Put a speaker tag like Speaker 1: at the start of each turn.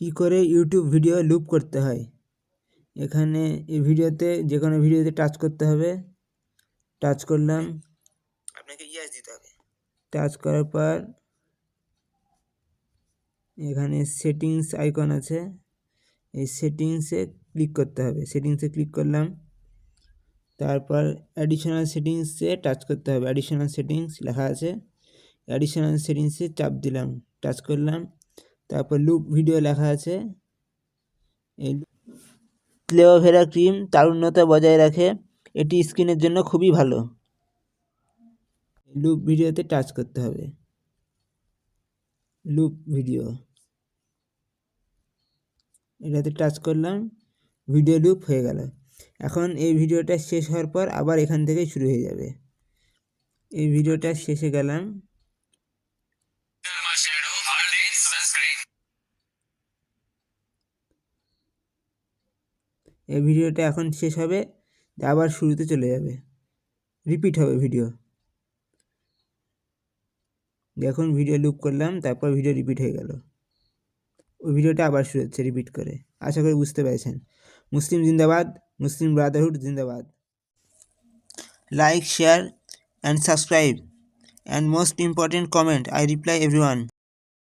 Speaker 1: কি করে YouTube video loop করতে হয়? এখানে এই ভিডিওতে যে কোনো ভিডিওতে টাচ করতে হবে। টাচ করলাম।
Speaker 2: আপনাকে ইয়েস দিতে হবে।
Speaker 1: টাচ করার পর এখানে সেটিংস আইকন আছে। এই সেটিংসে ক্লিক করতে হবে। সেটিংসে ক্লিক করলাম। তারপর অ্যাডিশনাল সেটিংসে টাচ করতে হবে। অ্যাডিশনাল সেটিংস লেখা আছে। অ্যাডিশনাল সেটিংসে চাপ দিলাম। টাচ করলাম। তারপর লুপ ভিডিও লেখা আছে। এই ক্লেওভেরা ক্রিম তারুণ্যতা বজায় রাখে। এটি স্কিনের জন্য খুবই ভালো। লুপ ভিডিওতে টাচ করতে হবে। লুপ ভিডিও এটাতে টাচ করলাম ভিডিও লুপ হয়ে গেল। এখন এই ভিডিওটা শেষ হওয়ার পর আবার এখান থেকে শুরু হয়ে যাবে। এই ভিডিওটা শেষে গেলাম। এই ভিডিওটা এখন শেষ হবে আবার শুরুতে চলে যাবে। রিপিট হবে ভিডিও। দেখুন, ভিডিও লুপ করলাম, তারপর ভিডিও রিপিট হয়ে গেল। ওই ভিডিওটা আবার শুরু হচ্ছে রিপিট করে। আশা করি বুঝতে পেরেছেন। মুসলিম জিন্দাবাদ, মুসলিম ব্রাদারহুড জিন্দাবাদ। Like share and subscribe and most important comment I reply every